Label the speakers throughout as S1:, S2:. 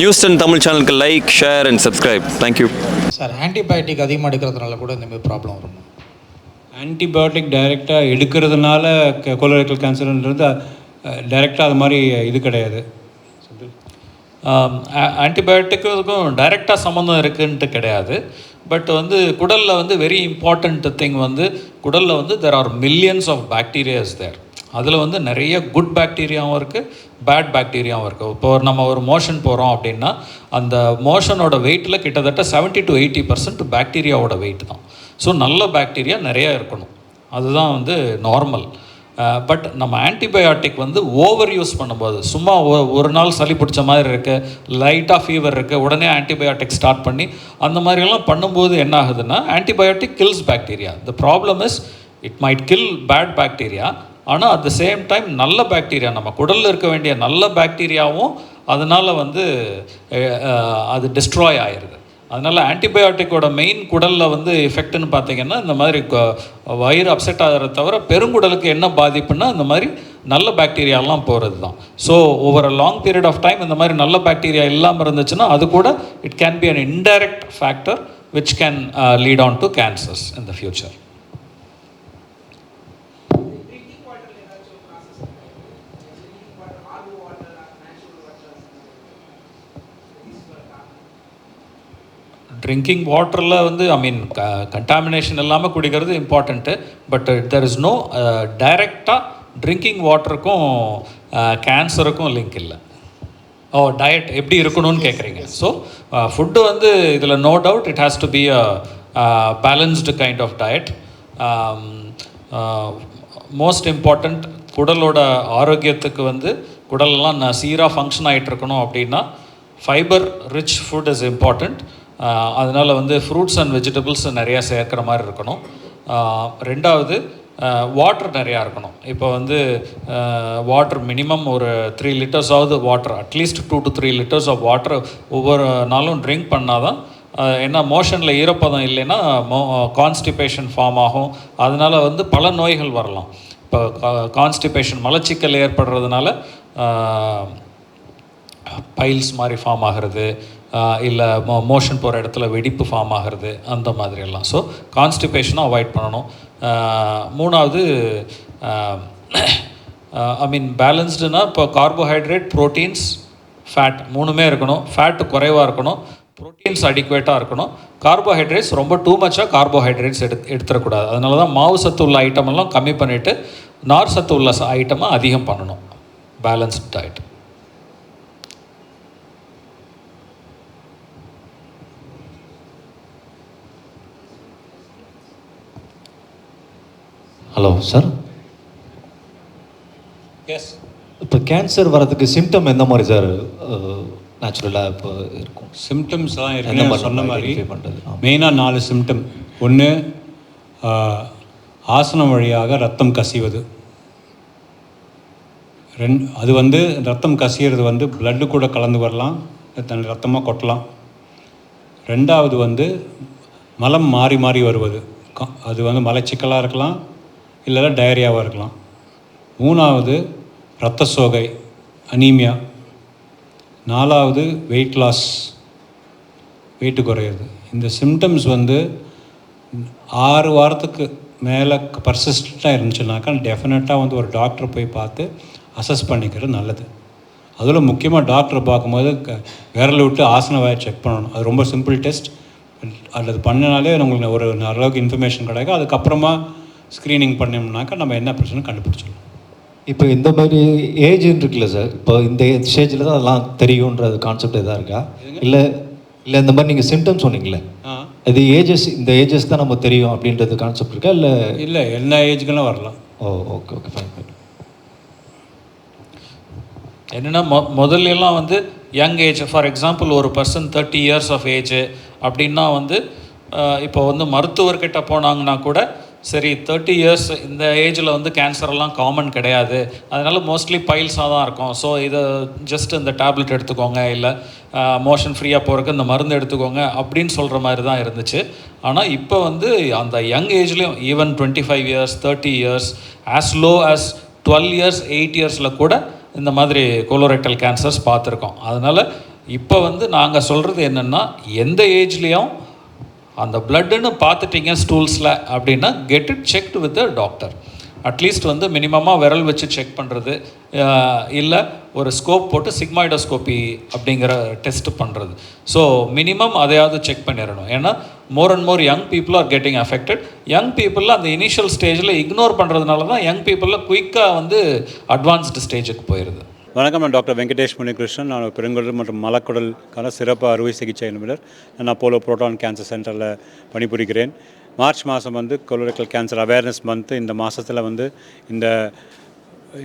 S1: News ten Tamil சேனலுக்கு like share and subscribe thank you
S2: sir antibiotic அதிகமாக எடுக்கிறதுனால கூட இந்த மாதிரி ப்ராப்ளம் வரும்?
S3: ஆன்டிபயோட்டிக் டைரெக்டாக எடுக்கிறதுனால கொலோரெக்டல் கேன்சர்ன்றது டைரெக்டாக அது மாதிரி இது கிடையாது.
S4: ஆன்டிபயோட்டிக்கும் டைரெக்டாக சம்மந்தம் இருக்குன்ட்டு கிடையாது. பட் வந்து குடலில் வந்து வெரி இம்பார்ட்டண்ட் திங் வந்து குடலில் வந்து there are millions of bacterias there அதில் வந்து நிறைய குட் பாக்டீரியாவும் இருக்குது பேட் பாக்டீரியாவும் இருக்குது இப்போ நம்ம ஒரு மோஷன் போகிறோம் அப்படின்னா அந்த மோஷனோட வெயிட்டில் கிட்டத்தட்ட 70 டு எயிட்டி பர்சன்ட் பாக்டீரியாவோட வெயிட் தான். ஸோ நல்ல பாக்டீரியா நிறையா இருக்கணும். அதுதான் வந்து நார்மல் பட் நம்ம ஆன்டிபயோட்டிக் வந்து ஓவர் யூஸ் பண்ணும்போது சும்மா ஒரு நாள் சளி பிடிச்ச மாதிரி இருக்குது லைட்டாக ஃபீவர் இருக்குது உடனே ஆன்டிபயோட்டிக் ஸ்டார்ட் பண்ணி அந்த மாதிரியெல்லாம் பண்ணும்போது என்ன ஆகுதுன்னா antibiotic kills bacteria the problem is it might kill bad bacteria ஆனால் அட் த சேம் டைம் நல்ல பாக்டீரியா நம்ம குடலில் இருக்க வேண்டிய நல்ல பாக்டீரியாவும் அதனால் வந்து அது டிஸ்ட்ராய் ஆயிடுது அதனால் ஆன்டிபயோட்டிக்கோட மெயின் குடலில் வந்து எஃபெக்ட்னு பார்த்தீங்கன்னா இந்த மாதிரி வயிறு அப்செட் ஆகிறத தவிர பெருங்குடலுக்கு என்ன பாதிப்புன்னா இந்த மாதிரி நல்ல பாக்டீரியாலாம் போகிறது தான் so over a long period of time இந்த மாதிரி நல்ல பாக்டீரியா இல்லாமல் இருந்துச்சுன்னா அது கூட it can be an indirect factor which can lead on to cancers in the future drinking வாட்டரில் வந்து ஐ மீன் க கண்டாமினேஷன் இல்லாமல் குடிக்கிறது important but there is no டைரெக்டாக ட்ரிங்கிங் வாட்டருக்கும் கேன்சருக்கும் லிங்க் இல்லை. ஓ டயட் எப்படி இருக்கணும்னு கேட்குறீங்க ஸோ ஃபுட்டு வந்து இதில் no doubt it has to be a balanced kind of diet most important குடலோட ஆரோக்கியத்துக்கு வந்து குடலெல்லாம் நான் சீராக ஃபங்க்ஷன் ஆகிட்டு இருக்கணும் அப்படின்னா fibre rich food is important அதனால் வந்து ஃப்ரூட்ஸ் அண்ட் வெஜிடபிள்ஸ் நிறையா சேர்க்குற மாதிரி இருக்கணும். ரெண்டாவது வாட்டர் நிறையா இருக்கணும். இப்போ வந்து வாட்டர் மினிமம் ஒரு three லிட்டர்ஸாவது water at least two to three litres of water ஒவ்வொரு நாளும் ட்ரிங்க் பண்ணால் தான் ஏன்னா மோஷனில் ஈரப்பதம் இல்லைன்னா மோ கான்ஸ்டிபேஷன் ஃபார்ம் ஆகும். அதனால் வந்து பல நோய்கள் வரலாம். இப்போ கான்ஸ்டிபேஷன் மலச்சிக்கல் ஏற்படுறதுனால பைல்ஸ் மாதிரி ஃபார்ம் ஆகிறது இல்லை மோ மோஷன் போகிற இடத்துல வெடிப்பு ஃபார்ம் ஆகிறது அந்த மாதிரி எல்லாம் ஸோ கான்ஸ்டிபேஷனும் அவாய்ட் பண்ணணும் மூணாவது ஐ மீன் பேலன்ஸ்டுனா இப்போ கார்போஹைட்ரேட் ப்ரோட்டீன்ஸ் ஃபேட் மூணுமே இருக்கணும். ஃபேட் குறைவாக இருக்கணும். ப்ரோட்டீன்ஸ் அடிக்குவேட்டாக இருக்கணும். கார்போஹைட்ரேட்ஸ் ரொம்ப டூ மச்சாக கார்போஹைட்ரேட்ஸ் எடு எடுத்துடக்கூடாது அதனால தான் மாவு சத்து உள்ள ஐட்டமெல்லாம் கம்மி பண்ணிவிட்டு நார் சத்து உள்ள ஐட்டமாக அதிகம் பண்ணணும். Balanced diet
S5: hello sir
S4: yes
S5: இப்போ கேன்சர் வரதுக்கு சிம்டம் எந்த மாதிரி சார் நேச்சுரலாக இப்போ இருக்கும்.
S3: சிம்டம்ஸ் தான்
S5: எந்த
S3: ஏற்கனவே
S5: மாதிரி
S3: சொன்ன மாதிரி?
S5: ஆமா.
S3: மெயினாக நாலு சிம்டம் ஒன்று ஆசனம் வழியாக ரத்தம் கசிவது. ரெண் அது வந்து ரத்தம் கசியறது வந்து blood கூட கலந்து வரலாம் தன் ரத்தமாக கொட்டலாம். ரெண்டாவது வந்து மலம் மாறி மாறி வருவது. அது வந்து மலச்சிக்கலாக இருக்கலாம் இல்லைன்னா டயரியாவாக இருக்கலாம். மூணாவது இரத்த சோகை அனீமியா நாலாவது வெயிட் லாஸ் வெயிட்டு குறையிறது. இந்த சிம்டம்ஸ் வந்து ஆறு வாரத்துக்கு மேலே பர்சிஸ்டண்ட்டாக இருந்துச்சுனாக்கா டெஃபினட்டாக வந்து ஒரு டாக்டரை போய் பார்த்து அசஸ் பண்ணிக்கிறது நல்லது. அதில் முக்கியமாக டாக்டரை பார்க்கும்போது க- விரல் விட்டு ஆசன வாயை செக் பண்ணணும். அது ரொம்ப சிம்பிள் டெஸ்ட் அல்லது பண்ணினாலே உங்களுக்கு ஒரு அளவுக்கு இன்ஃபர்மேஷன் கிடைக்கும். அதுக்கப்புறமா ஸ்க்ரீனிங் பண்ணோம்னாக்கா நம்ம என்ன பிரச்சனை கண்டுபிடிச்சிடலாம்.
S5: இப்போ இந்த மாதிரி ஏஜ் இருக்குல்ல சார் இப்போ இந்த ஸ்டேஜில் தான் அதெல்லாம் தெரியுன்றது கான்செப்ட் எதாக இருக்கா? இல்லை இல்லை இந்த மாதிரி நீங்கள் சிம்டம் சொன்னீங்களே இது ஏஜஸ் இந்த ஏஜஸ் தான் நம்ம தெரியும் அப்படின்றது கான்செப்ட் இருக்கா? இல்லை
S3: இல்லை எல்லா ஏஜுக்கெல்லாம் வரலாம்.
S5: Oh okay okay fine fine
S4: என்னென்னா மொ முதல்ல எல்லாம் வந்து யங் ஏஜ் ஃபார் எக்ஸாம்பிள் ஒரு person thirty years of age அப்படின்னா வந்து இப்போ வந்து மருத்துவர்கிட்ட போனாங்கன்னா கூட சரி தேர்ட்டி இயர்ஸ் இந்த ஏஜில் வந்து கேன்சரெல்லாம் காமன் கிடையாது. அதனால் மோஸ்ட்லி பைல்ஸாக தான் இருக்கும். ஸோ இதை ஜஸ்ட் இந்த டேப்லெட் எடுத்துக்கோங்க இல்லை மோஷன் ஃப்ரீயாக போகிறதுக்கு இந்த மருந்து எடுத்துக்கோங்க அப்படின்னு சொல்கிற மாதிரி தான் இருந்துச்சு. ஆனால் இப்போ வந்து அந்த young ஏஜ்லேயும் even twenty five years thirty years as low as twelve years eight இயர்ஸில் கூட இந்த மாதிரி கோலோரெக்டல் கேன்சர்ஸ் பார்த்துருக்கோம். அதனால் இப்போ வந்து நாங்கள் சொல்கிறது என்னென்னா எந்த ஏஜ்லேயும் அந்த பிளட்டுன்னு பார்த்துட்டீங்க ஸ்டூல்ஸில் அப்படின்னா get it checked with doctor at least வந்து மினிமமாக விரல் வச்சு செக் பண்ணுறது இல்லை ஒரு ஸ்கோப் போட்டு சிக்மாய்டோஸ்கோப்பி அப்படிங்கிற டெஸ்ட் பண்ணுறது ஸோ மினிமம் அதையாவது செக் பண்ணிடணும். ஏன்னா more and more young people are getting affected young பீப்புளில் அந்த இனிஷியல் ஸ்டேஜில் இக்னோர் பண்ணுறதுனால தான் யங் பீப்புளில் குயிக்காக வந்து அட்வான்ஸ்டு ஸ்டேஜுக்கு போயிடுது
S3: வணக்கம் நான் டாக்டர் வெங்கடேஷ் முனிகிருஷ்ணன். நான் பெருங்குடல் மற்றும் மலக்குடலுக்கான சிறப்பு அறுவை சிகிச்சை நிபுணர். நான் அப்போலோ புரோட்டான் கேன்சர் சென்டரில் பணிபுரிகிறேன். மார்ச் மாதம் வந்து கொலோரிக்கல் கேன்சர் அவேர்னஸ் மந்த்து இந்த மாதத்தில் வந்து இந்த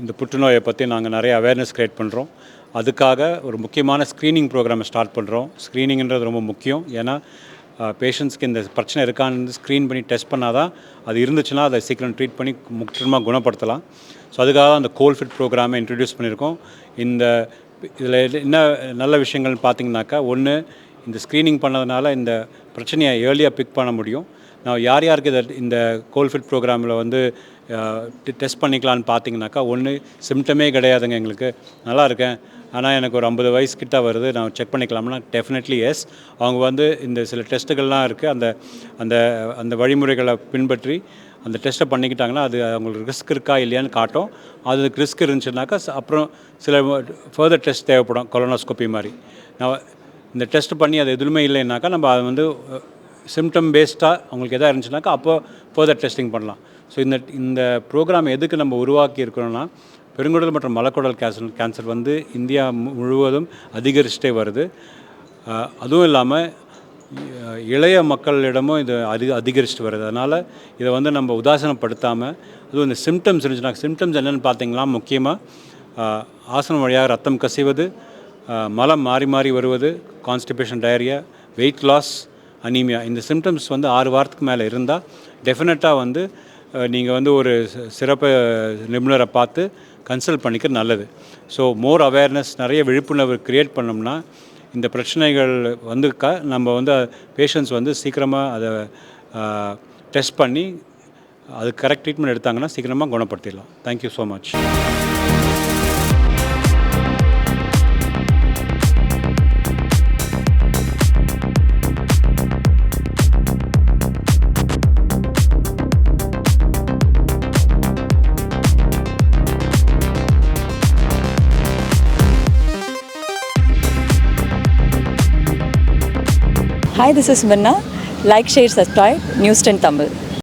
S3: இந்த புற்றுநோயை பற்றி நாங்கள் நிறைய அவேர்னஸ் க்ரியேட் பண்ணுறோம் அதுக்காக ஒரு முக்கியமான ஸ்க்ரீனிங் ப்ரோக்ராமை ஸ்டார்ட் பண்ணுறோம் ஸ்க்ரீனிங்கிறது ரொம்ப முக்கியம். ஏன்னா பேஷண்ட்ஸ்க்கு இந்த பிரச்சனை இருக்கான்னு ஸ்க்ரீன் பண்ணி டெஸ்ட் பண்ணால் தான் அது இருந்துச்சுன்னா அதை சீக்கிரம் ட்ரீட் பண்ணி முற்றிலுமாக குணப்படுத்தலாம். ஸோ அதுக்காக தான் அந்த கோல் ஃபிட் ப்ரோக்ராமை இன்ட்ரடியூஸ் பண்ணியிருக்கோம். இந்த இதில் என்ன நல்ல விஷயங்கள்னு பார்த்தீங்கன்னாக்கா ஒன்று இந்த ஸ்க்ரீனிங் பண்ணதுனால இந்த பிரச்சனையை ஏர்லியாக பிக் பண்ண முடியும். நான் யார் யாருக்கு இதை இந்த கோல்ஃபிட் ப்ரோக்ராமில் வந்து டெஸ்ட் பண்ணிக்கலான்னு பார்த்தீங்கன்னாக்கா ஒன்று சிம்டமே கிடையாதுங்க எங்களுக்கு. நல்லா இருக்கேன். ஆனால் எனக்கு ஒரு ஐம்பது வயசு கிட்ட வருது. நான் செக் பண்ணிக்கலாம்னா டெஃபினெட்லி எஸ் அவங்க வந்து இந்த சில டெஸ்ட்டுகள்லாம் இருக்குது அந்த அந்த அந்த வழிமுறைகளை பின்பற்றி அந்த டெஸ்ட்டை பண்ணிக்கிட்டாங்கன்னா அது அவங்களுக்கு ரிஸ்க் இருக்கா இல்லையான்னு காட்டும். அதுக்கு ரிஸ்க் இருந்துச்சுனாக்கா அப்புறம் சில ஃபர்தர் டெஸ்ட் தேவைப்படும். கொலோனோஸ்கோப்பி மாதிரி. நான் இந்த டெஸ்ட் பண்ணி அது எதுவுமே இல்லைன்னாக்கா நம்ம அதை வந்து சிம்டம் பேஸ்டாக அவங்களுக்கு எதாக இருந்துச்சுனாக்கா அப்போ ஃபர்தர் டெஸ்டிங் பண்ணலாம். ஸோ இந்த இந்த ப்ரோக்ராம் எதுக்கு நம்ம உருவாக்கி இருக்கிறோன்னா பெருங்குடல் மற்றும் மலக்குடல் கேன்சர் கேன்சர் வந்து இந்தியா மு- முழுவதும் அதிகரிச்சுட்டே வருது. அதுவும் இல்லாமல் இளைய மக்களிடமும் இது அதி அதிகரிச்சுட்டு வருது. அதனால் இதை வந்து நம்ம உதாசனப்படுத்தாமல் அதுவும் இந்த சிம்டம்ஸ் இருந்துச்சுன்னா சிம்டம்ஸ் என்னென்னு பார்த்தீங்கன்னா முக்கியமாக ஆசனம் வழியாக ரத்தம் கசிவது மலம் மாறி மாறி வருவது constipation diarrhoea weight loss anaemia இந்த சிம்டம்ஸ் வந்து ஆறு வாரத்துக்கு மேலே இருந்தால் டெஃபினட்டாக வந்து நீங்கள் வந்து ஒரு சிறப்பு நிபுணரை பார்த்து கன்சல்ட் பண்ணிக்கிறது நல்லது. ஸோ மோர் அவேர்னஸ் நிறைய விழிப்புணர்வு க்ரியேட் பண்ணோம்னா இந்த பிரச்சனைகள் வந்துக்கா நம்ம வந்து பேஷண்ட்ஸ் வந்து சீக்கிரமாக அதை டெஸ்ட் பண்ணி அது கரெக்ட் ட்ரீட்மெண்ட் எடுத்தாங்கன்னா சீக்கிரமாக குணப்படுத்திடலாம். Thank you so much
S6: hi this is Minna like share subscribe news ten Tamil